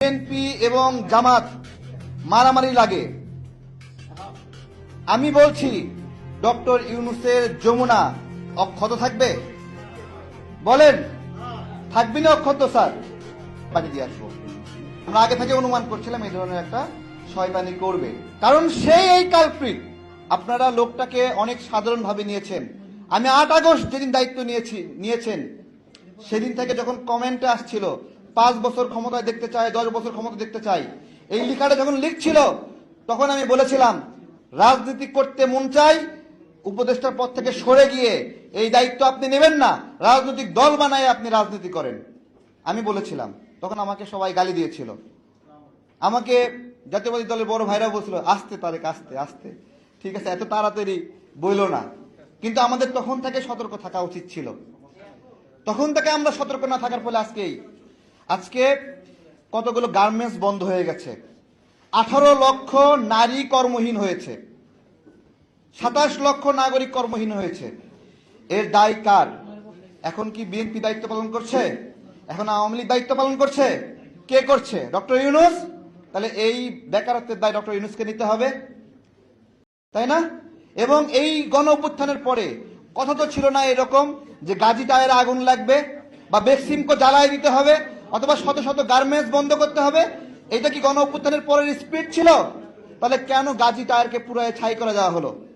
BNP এবং জামাত মারামারি লাগে। আমি বলছি, ডক্টর ইউনুসের যমুনা অক্ষত থাকবে? বলেন, থাকবি না অক্ষত, স্যার? পানি দিয়ে আসব। আমরা আগে থেকে অনুমান করছিলাম এই ধরনের একটা শয়তানি করবে। কারণ সেই এই কালপ্রিট আপনারা লোকটাকে অনেক সাধারণভাবে নিয়েছেন। আমি আট আগস্ট যেদিন দায়িত্ব নিয়েছি, নিয়েছেন, সেদিন থেকে যখন কমেন্টে আসছিল পাঁচ বছর ক্ষমতায় দেখতে চাই, দশ বছর ক্ষমতা দেখতে চাই। এই লিখাটা যখন লিখছিল, তখন আমি বলেছিলাম, রাজনীতি করতে মন চাই, উপদেষ্টার পদ থেকে সরে গিয়ে এই দায়িত্ব আপনি নেবেন না, রাজনৈতিক দল বানায় আপনি রাজনীতি করেন। আমি বলেছিলাম, তখন আমাকে সবাই গালি দিয়েছিল। আমাকে জাতীয়বাদী দলের বড় ভাইরা বলছিল, আসতে তারেক, আসতে আসতে। ঠিক আছে, এত তাড়াতাড়ি বইল না। কিন্তু আমাদের তখন থেকে সতর্ক থাকা উচিত ছিল। তখন থেকে আমরা সতর্ক না থাকার ফলে আজকেই আজকে কতগুলো গার্মেন্টস বন্ধ হয়ে গেছে? আঠারো লক্ষ নারী কর্মহীন হয়েছে। সাতাশ লক্ষ নাগরিক কর্মহীন হয়েছে। এর দায় কার? এখন কি বিএনপি দায়িত্ব পালন করছে? এখন আওয়ামী লীগ দায়িত্ব পালন করছে? কে করছে? ডক্টর ইউনুস? তাহলে এই বেকারত্বের দায় ডক্টর ইউনুসকে নিতে হবে। তাই না? এবং এই গণ অভ্যুত্থানের পরে কথা তো ছিল না এরকম যে গাজী টায়ারে আগুন লাগবে বা বেক্সিমকো জ্বালায় দিতে হবে। অথবা শত শত গার্মেন্টস বন্ধ করতে হবে। এটা কি গণ অভ্যুত্থানের পরের স্পিড ছিল? তাহলে কেন গাজী টায়ারকে পুরো ছাই করে দেওয়া হলো?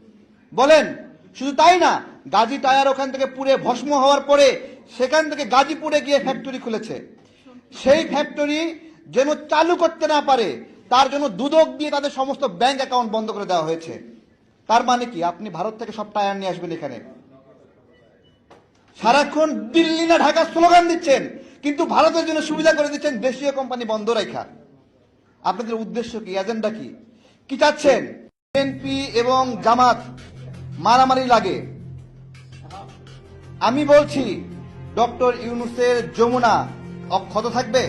বলেন, শুধু তাই না, গাজী টায়ার ওখান থেকে পুড়ে ভস্ম হওয়ার পরে সেখান থেকে গাজীপুরে গিয়ে ফ্যাক্টরি খুলেছে। সেই ফ্যাক্টরি যেন চালু করতে না পারে, তার জন্য দুদক দিয়ে তাদের সমস্ত ব্যাংক অ্যাকাউন্ট বন্ধ করে দেওয়া হয়েছে। তার মানে কি? আপনি ভারত থেকে সব টায়ার নিয়ে আসবেন এখানে। সারাক্ষণ দিল্লি না ঢাকা স্লোগান দিচ্ছেন। কিন্তু ভারতের জন্য সুবিধা করে দিচ্ছেন দেশীয় কোম্পানি বন্ধ রেখা আপনাদের উদ্দেশ্য কি? এজেন্ডা কি? কি চাচ্ছেন? বিএনপি এবং জামাত মারামারি লাগে। আমি বলছি, ডক্টর ইউনুসের যমুনা অক্ষত থাকবে?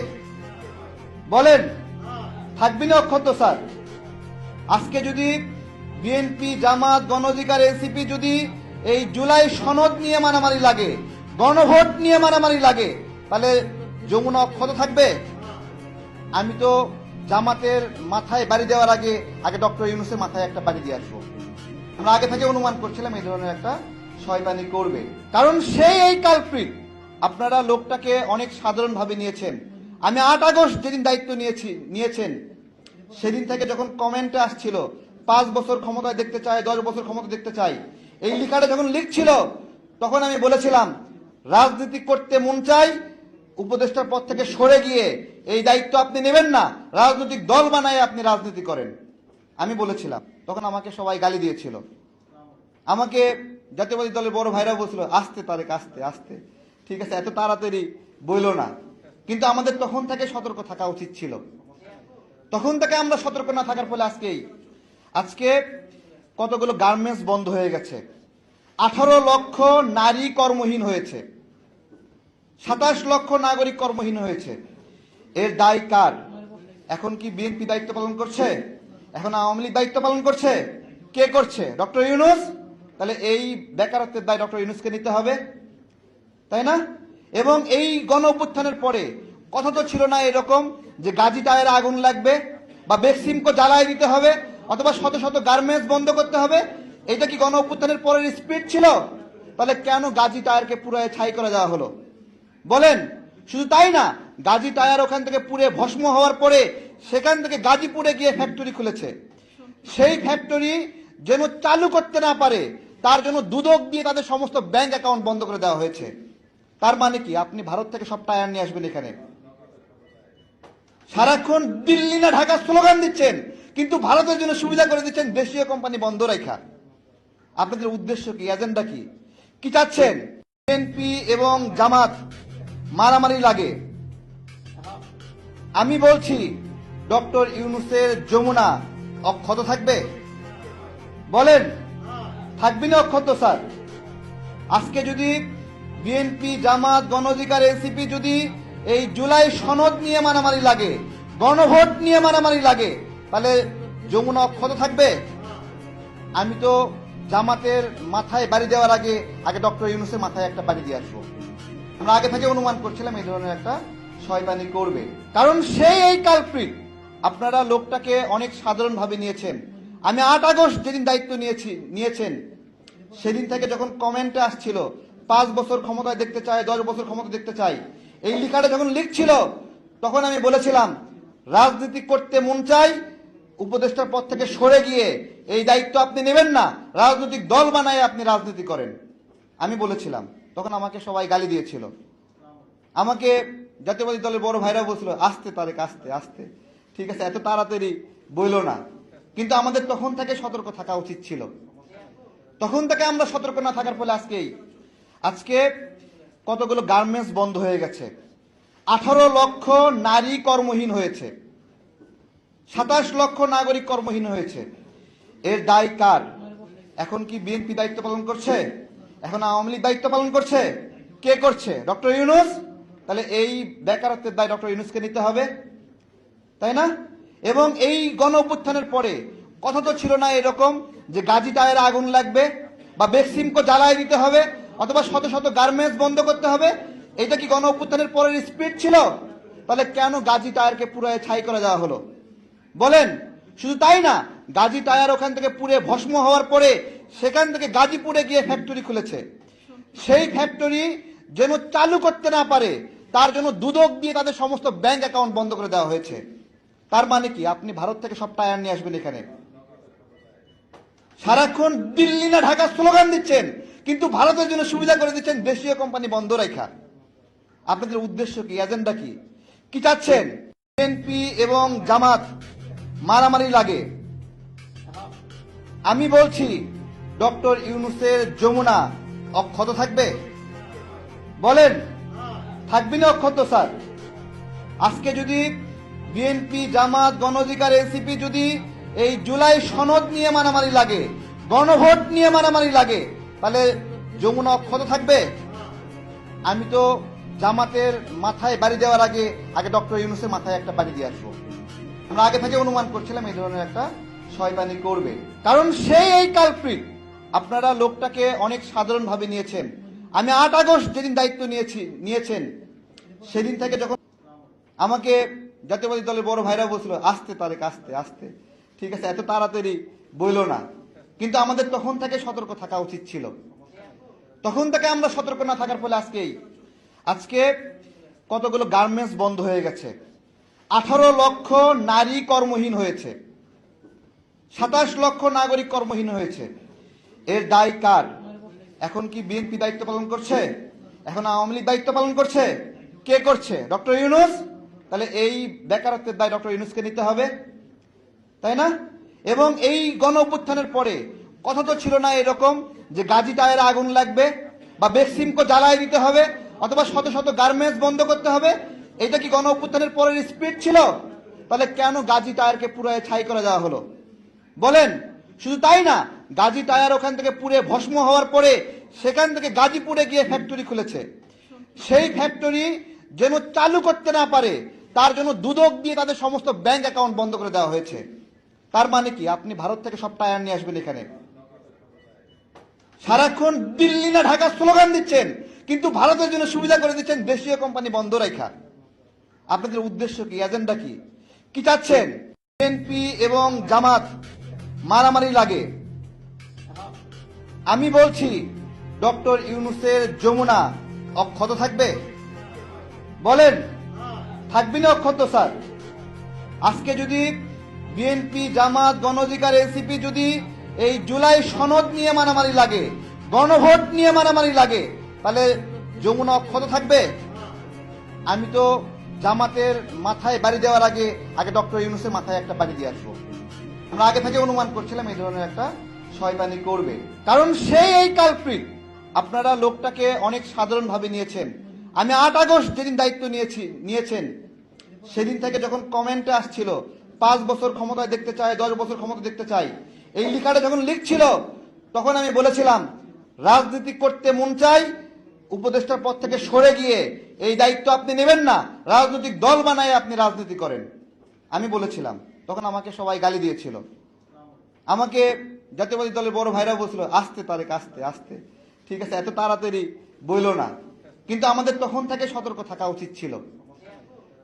বলেন। থাকবি না অক্ষত, স্যার। আজকে যদি বিএনপি জামাত গণঅধিকার এনসিপি যদি এই জুলাই সনদ নিয়ে মারামারি লাগে, গণভোট নিয়ে মারামারি লাগে তাহলে যমুনা অক্ষত থাকবে? আমি তো জামাতের মাথায় বাড়ি দেওয়ার আগে আগে ডক্টর ইউনুসের মাথায় একটা বাড়ি দিয়ে আসব। আমরা আগে থেকে অনুমান করছিলাম এই ধরনের একটা শয়তানি করবে। কারণ সেই এই কালপ্রিট আপনারা লোকটাকে অনেক সাধারণভাবে নিয়েছেন। আমি আট আগস্ট যেদিন দায়িত্ব নিয়েছি, নিয়েছেন, সেদিন থেকে যখন কমেন্টে আসছিল, পাঁচ বছর ক্ষমতায় দেখতে চাই, দশ বছর ক্ষমতা দেখতে চাই, এই লেখাটা যখন লিখছিল, তখন আমি বলেছিলাম, রাজনীতি করতে মন চাই উপদেষ্টার পদ থেকে সরে গিয়ে এই দায়িত্ব আপনি নেবেন না। রাজনৈতিক দল বানায় আপনি রাজনীতি করেন। আমি বলেছিলাম, তখন আমাকে সবাই গালি দিয়েছিল। আমাকে জাতীয়বাদী দলের বড় ভাইরা বলছিল, আসতে তারেক, আসতে আসতে। ঠিক আছে, এত তাড়াতাড়ি বইল না। কিন্তু আমাদের তখন থেকে সতর্ক থাকা উচিত ছিল। তখন থেকে আমরা সতর্ক না থাকার ফলে আজকেই, আজকে কতগুলো গার্মেন্টস বন্ধ হয়ে গেছে। আঠারো লক্ষ নারী কর্মহীন হয়েছে। সাতাশ লক্ষ নাগরিক কর্মহীন হয়েছে। এর দায় কার? এখন কি বিএনপি দায়িত্ব পালন করছে? এখন আওয়ামী লীগ দায়িত্ব পালন করছে? কে করছে? ডক্টর ইউনুস? তাহলে এই বেকারত্বের দায় ডক্টর ইউনুসকে নিতে হবে, তাই না? এবং এই গণ অভ্যুত্থানের পরে কথা তো ছিল না এরকম যে গাজী টায়ারে আগুন লাগবে বা বেক্সিমকো জ্বালায় দিতে হবে অথবা শত শত গার্মেন্টস বন্ধ করতে হবে। এটা কি গণ অভ্যুত্থানের পরের স্পিড ছিল? তাহলে কেন গাজী টায়ারকে পুরো ছাই করে দেওয়া হলো? বলেন, শুধু তাই না, গাজী টায়ার ওখান থেকে পুড়ে ভস্ম হওয়ার পরে সেখান থেকে গাজীপুরে গিয়ে ফ্যাক্টরি খুলেছে। সেই ফ্যাক্টরি যেন চালু করতে না পারে, তার জন্য দুদক দিয়ে তাদের সমস্ত ব্যাংক অ্যাকাউন্ট বন্ধ করে দেওয়া হয়েছে। তার মানে কি, আপনি ভারত থেকে সব টায়ার নিয়ে আসবেন এখানে? সারাক্ষণ দিল্লি না ঢাকা স্লোগান দিচ্ছেন, কিন্তু ভারতের জন্য সুবিধা করে দিচ্ছেন দেশীয় কোম্পানি বন্ধ রেখা। আপনাদের উদ্দেশ্য কি এজেন্ডা কি? কি চাচ্ছেন? বিএনপি এবং জামাত মারামারি লাগে। আমি বলছি, ডক্টর ইউনুসের যমুনা অক্ষত থাকবে? বলেন, থাকবি না অক্ষত, স্যার। আজকে যদি বিএনপি, জামাত, গণঅধিকার, এনসিপি যদি এই জুলাই সনদ নিয়ে মারামারি লাগে, গণভোট নিয়ে মারামারি লাগে, তাহলে যমুনা অক্ষত থাকবে? আমি তো জামাতের মাথায় বাড়ি দেওয়ার আগে আগে ডক্টর ইউনুসের মাথায় একটা বাড়ি দিয়ে আসব। আমরা আগে থেকে অনুমান করছিলাম এই ধরনের একটা শয়তানি করবে। কারণ সেই এই কালপ্রিট আপনারা লোকটাকে অনেক সাধারণভাবে নিয়েছেন। আমি আট আগস্ট যেদিন দায়িত্ব নিয়েছি, নিয়েছেন, সেদিন থেকে যখন কমেন্টে আসছিল, পাঁচ বছর ক্ষমতায় দেখতে চাই, দশ বছর ক্ষমতা দেখতে চাই, এই লিখাটা যখন লিখছিল, তখন আমি বলেছিলাম, রাজনীতি করতে মন চাই, উপদেষ্টার পদ থেকে সরে গিয়ে এই দায়িত্ব আপনি নেবেন না, রাজনৈতিক দল বানায় আপনি রাজনীতি করেন। আমি বলেছিলাম। তখন আমাকে সবাই গালি দিয়েছিল। আমাকে জাতীয়বাদী দলের বড় ভাইরা বলছিল, আস্তে তারেক, আস্তে আস্তে। ঠিক আছে, এত তাড়াতাড়ি বইল না। কিন্তু আমাদের তখন থেকে সতর্ক থাকা উচিত ছিল। তখন থেকে আমরা সতর্ক না থাকার ফলে আজকেই, আজকে কতগুলো গার্মেন্টস বন্ধ হয়ে গেছে। আঠারো লক্ষ নারী কর্মহীন হয়েছে। সাতাশ লক্ষ নাগরিক কর্মহীন হয়েছে। এর দায় কার? এখন কি বিএনপি দায়িত্ব পালন করছে? এখন আওয়ামী লীগ দায়িত্ব পালন করছে। কে করছে? ডক্টর ইউনুস? তাহলে এই বেকারত্বের দায় ডক্টর ইউনুসকে নিতে হবে, তাই না? এবং এই গণ অভ্যুত্থানের পরে কথা তো ছিল না এরকম যে গাজী টায়ারে আগুন লাগবে বা বেক্সিমকো জ্বালায় দিতে হবে অথবা শত শত গার্মেন্টস বন্ধ করতে হবে। এটা কি গণ অভ্যুত্থানের পরের স্পিড ছিল? তাহলে কেন গাজী টায়ারকে পুরো ছাই করে দেওয়া হলো? বলেন, শুধু তাই না গাজী টায়ার ওখান থেকে পুড়ে ভস্ম হওয়ার পরে সেখান থেকে গাজীপুরে গিয়ে ফ্যাক্টরি খুলেছে। সেই ফ্যাক্টরি যেন চালু করতে না পারে, তার জন্য দুদক দিয়ে তাদের সমস্ত ব্যাংক অ্যাকাউন্ট বন্ধ করে দেওয়া হয়েছে। তার মানে কি? আপনি ভারত থেকে সব টায়ার নিয়ে আসবেন এখানে। সারাক্ষণ দিল্লি না ঢাকা স্লোগান দিচ্ছেন, কিন্তু ভারতের জন্য সুবিধা করে দিচ্ছেন দেশীয় কোম্পানি বন্ধ রাখা। আপনাদের উদ্দেশ্য কি? এজেন্ডা কি? কি চাচ্ছেন? বিএনপি এবং জামাত মারামারি লাগে। আমি বলছি, ডক্টর ইউনুসের যমুনা অক্ষত থাকবে? বলেন, থাকবি না অক্ষত, স্যার। আজকে যদি বিএনপি, জামাত, গণঅধিকার, এনসিপি যদি এই জুলাই সনদ নিয়ে মারামারি লাগে, গণভোট নিয়ে মারামারি লাগে, তাহলে যমুনা অক্ষত থাকবে? আমি তো জামাতের মাথায় বাড়ি দেওয়ার আগে আগে ডক্টর ইউনুসের মাথায় একটা বাড়ি দিয়ে আসব। আমরা আগে থেকে অনুমান করছিলাম এই ধরনের একটা শয়তানি করবে। কারণ সেই এই কালপ্রিট আপনারা লোকটাকে অনেক সাধারণভাবে নিয়েছেন। আমি আট আগস্ট যেদিন দায়িত্ব নিয়েছি, নিয়েছেন, সেদিন থেকে যখন আমাকে জাতীয়বাদী দলের বড় ভাইরা বলছিল, আসতে তারেক, আসতে আসতে। ঠিক আছে, এত তাড়াতাড়ি বইল না। কিন্তু আমাদের তখন থেকে সতর্ক থাকা উচিত ছিল। তখন থেকে আমরা সতর্ক না থাকার ফলে আজকেই আজকে কতগুলো গার্মেন্টস বন্ধ হয়ে গেছে। আঠারো লক্ষ নারী কর্মহীন হয়েছে। সাতাশ লক্ষ নাগরিক কর্মহীন হয়েছে। এর দায় কার? এখন কি বিএনপি দায়িত্ব পালন করছে? এখন আওয়ামী লীগ দায়িত্ব পালন করছে? কে করছে? ডক্টর ইউনুস? তাহলে এই বেকারত্বের দায় ডক্টর ইউনুসকে নিতে হবে, তাই না? এবং এই গণ পরে কথা তো ছিল না এরকম যে গাজী টায়ারে আগুন লাগবে বা বেক্সিমকো জ্বালায় দিতে হবে অথবা শত শত গার্মেন্টস বন্ধ করতে হবে। এটা কি গণ পরের স্পিড ছিল? তাহলে কেন গাজী টায়ারকে পুরো ছাই করে দেওয়া হলো? বলেন, শুধু তাই না, গাজী টায়ার ওখান থেকে পুড়ে ভস্ম হওয়ার পরে সেখান থেকে গাজীপুরে গিয়ে ফ্যাক্টরি খুলেছে। সেই ফ্যাক্টরি যেন চালু করতে না পারে, তার জন্য দুদক দিয়ে তাদের সমস্ত ব্যাংক অ্যাকাউন্ট বন্ধ করে দেওয়া হয়েছে। তার মানে কি, আপনি ভারত থেকে সব টায়ার নিয়ে আসবেন এখানে? সারাক্ষণ দিল্লি না ঢাকা স্লোগান দিচ্ছেন, কিন্তু ভারতের জন্য সুবিধা করে দিচ্ছেন দেশীয় কোম্পানি বন্ধ রাখা। আপনাদের উদ্দেশ্য কি এজেন্ডা কি? কি চাচ্ছেন? বিএনপি এবং জামাত। মারামারি লাগে। আমি বলছি, ডক্টর ইউনুসের যমুনা অক্ষত থাকবে? বলেন, থাকবি না অক্ষত, স্যার। আজকে যদি বিএনপি, জামাত গণ অধিকার এনসিপি যদি এই জুলাই সনদ নিয়ে মারামারি লাগে, গণভোট নিয়ে মারামারি লাগে, তাহলে যমুনা অক্ষত থাকবে? আমি তো জামাতের মাথায় বাড়ি দেওয়ার আগে আগে ডক্টর ইউনুসের মাথায় একটা বাড়ি দিয়ে আসব। আমরা আগে থেকে অনুমান করছিলাম এই ধরনের একটা শয়তানি করবে। কারণ সেই এই কালপ্রিট আপনারা লোকটাকে অনেক সাধারণভাবে নিয়েছেন। আমি আট আগস্ট যেদিন দায়িত্ব নিয়েছি, নিয়েছেন, সেদিন থেকে যখন কমেন্টে আসছিল, পাঁচ বছর ক্ষমতায় দেখতে চাই, দশ বছর ক্ষমতা দেখতে চাই, এই লেখাটা যখন লিখছিল, তখন আমি বলেছিলাম, রাজনীতি করতে মন চাই, উপদেষ্টার পদ থেকে সরে গিয়ে এই দায়িত্ব আপনি নেবেন না, রাজনৈতিক দল বানায় আপনি রাজনীতি করেন। আমি বলেছিলাম। তখন আমাকে সবাই গালি দিয়েছিল। আমাকে জাতীয়বাদী দলের বড় ভাইরা বলছিল, আস্তে তারেক, আসতে আসতে। ঠিক আছে, এত তাড়াতাড়ি বইল না। কিন্তু আমাদের তখন থেকে সতর্ক থাকা উচিত ছিল।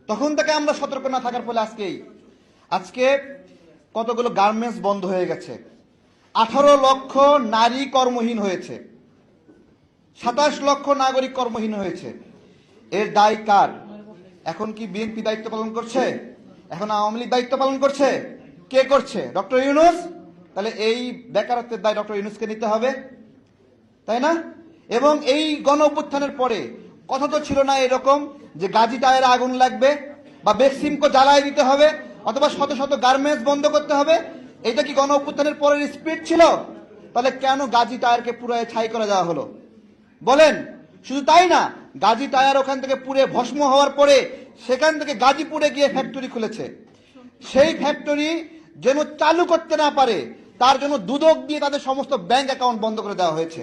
তখন থেকে আমরা সতর্ক না থাকার ফলে আজকেই আজকে কতগুলো গার্মেন্টস বন্ধ হয়ে গেছে। আঠারো লক্ষ নারী কর্মহীন হয়েছে। সাতাশ লক্ষ নাগরিক কর্মহীন হয়েছে। এর দায় কার? এখন কি বিএনপি দায়িত্ব পালন করছে? এখন আওয়ামী লীগ দায়িত্ব পালন করছে? কে করছে? ডক্টর ইউনুস? তাহলে এই বেকারত্বের দায় ডক্টর ইউনুসকে নিতে হবে, তাই না? এবং এই গণ অভ্যুত্থানের পরে কথা তো ছিল না এরকম যে গাজী টায়ারে আগুন লাগবে বা বেক্সিমকো জ্বালায় দিতে হবে অথবা শত শত গার্মেন্টস বন্ধ করতে হবে। এটা কি গণ অভ্যুত্থানের পরের স্পিড ছিল? তাহলে কেন গাজী টায়ারকে পুরো ছাই করে দেওয়া হলো? বলেন, শুধু তাই না, গাজী টায়ার ওখান থেকে পুরে ভস্ম হওয়ার পরে সেখান থেকে গাজীপুরে গিয়ে ফ্যাক্টরি খুলেছে। সেই ফ্যাক্টরি যেন চালু করতে না পারে, তার জন্য দুদক দিয়ে তাদের সমস্ত ব্যাংক অ্যাকাউন্ট বন্ধ করে দেওয়া হয়েছে।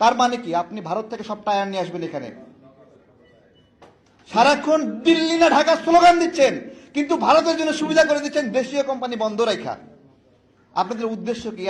তার মানে কি? আপনি ভারত থেকে সব টায়ার নিয়ে আসবেন এখানে। সারাক্ষণ দিল্লি না ঢাকা স্লোগান দিচ্ছেন, কিন্তু ভারতের জন্য সুবিধা করে দিচ্ছেন দেশীয় কোম্পানি বন্ধ রাখা আপনাদের উদ্দেশ্য কি?